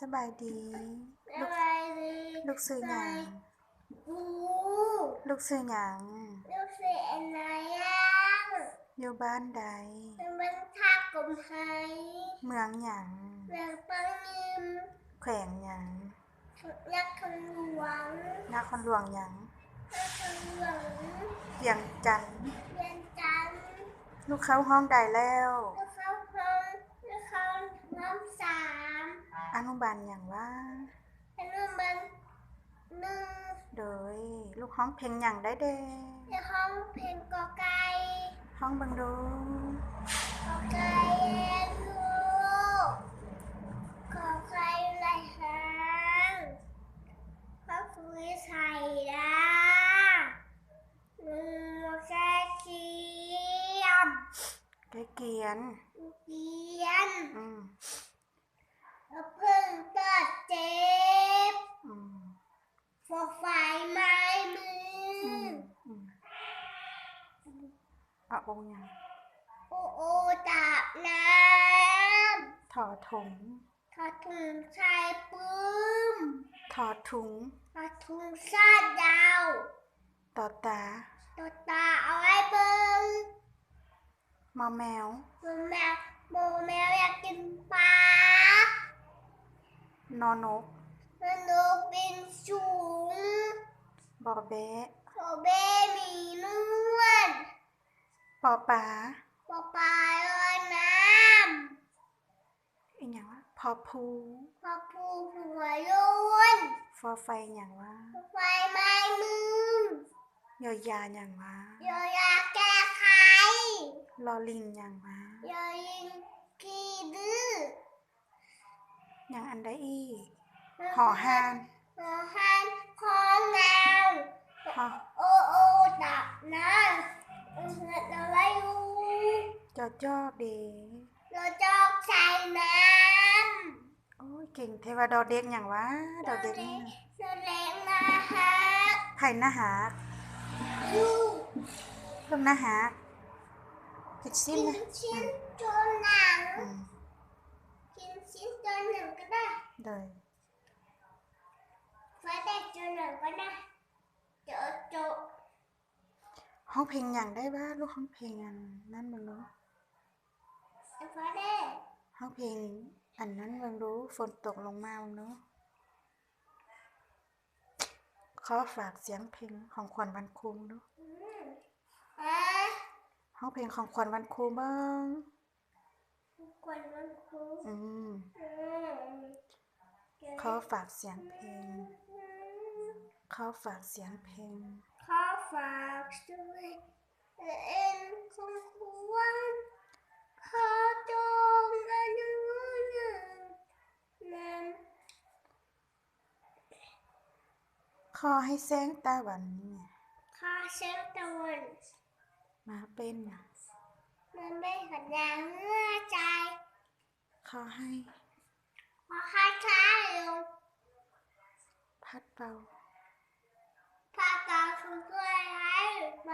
สบายดีลูกอะไรดีลูกซื้อหยังกูลูกซื้อหยังลูกเสียอะไรยังอยู่บ้านใดมันเป็นท่ากลมไฮเมืองหยังเรื่องปังยิมแขวงหยังนักคนหลวงนครหลวงหยังนักคนหลวงเวียงจันทน์เรียนจันทร์ลูกเข้าห้องใดแล้วลูกเขาพร้อมลูกเขาน้ำสาม อ นุบาลหยังว่าอันนู้นมันหนึ่งโดยลูกห้องเพลงหยังได้เด้ในห้องเพลงกอไก่ห้องเบังดูกอไก่ลูกกอไก่ไรหางพระคุยใส่ดาหนึ่งแค่เขียมใกล้เกียนเขียน อืม แล้วเพิ่งตัดเจ็บอืมฟอไฟไม้มือือมอืมอะโอหยังโอโอจับน้ถอดถุงำทอดถุงใส่ปื้มถอดถุงทอดถุงซาดยาวต่อตาตัวตาเอาไว้เบิ้งมอแมวโมแมวโมแมวอยากกินปลา นอนกมันนกบินสูงบอแบะโคเบ้มีนวลปอปลาปลาปลาลอยน้อีหยังวะพอพูำปลาปูหัวโล้นฟอไฟหยังวะไฟไหม้มือยอยาหยังวะโยอยากแก้ไขลอลิงหยังวะโยยิงกีดื้อ หยังอันใดอีกหอหานหอหันคองเงาหอโอโอดับนะเออเราไล่ยูจอจอกเดเราจอกใส่น้โอ้ยเก่งเทวดอเด็กหยังวะำดอเด็กเล็นี่กเราเล็กนะฮะไผ่หน้าหากยูเพิ่งหน้าหากผิดสิ้นกินนะชิ้นจนหนังอืมกิ นชิ้นจนหนังก็ได้โดยไฟแดงจนหนังก็ได้เจอโจห้องเพลงหยังได้บ้าลูกห้องเพลงอันนั่นมึงรู้ไฟแดงห้องเพลงอันนั้นมึงรู้ฝนตกลงมามึงรู้ขอฝากเสียงเพลงของขวัญวันครูมึงรู้อืมอะห้องเพลงของขวัญวันครูบ้าง กวนมันครูอืมอืมขอฝากเสียงเพลงขอฝากเสียงเพลงขอฝากด้วยเอ็นของควรขอจงอนุญาตนั้นขอให้แสงตะวันเนี่ยข้าเช้าตะวัน มาเป็นน่ะ มันไม่หันหน้าเมื่อใจ ขอให้ ขอให้ช้าเร็วพัดเป่าพากาคือด้วยให้ไป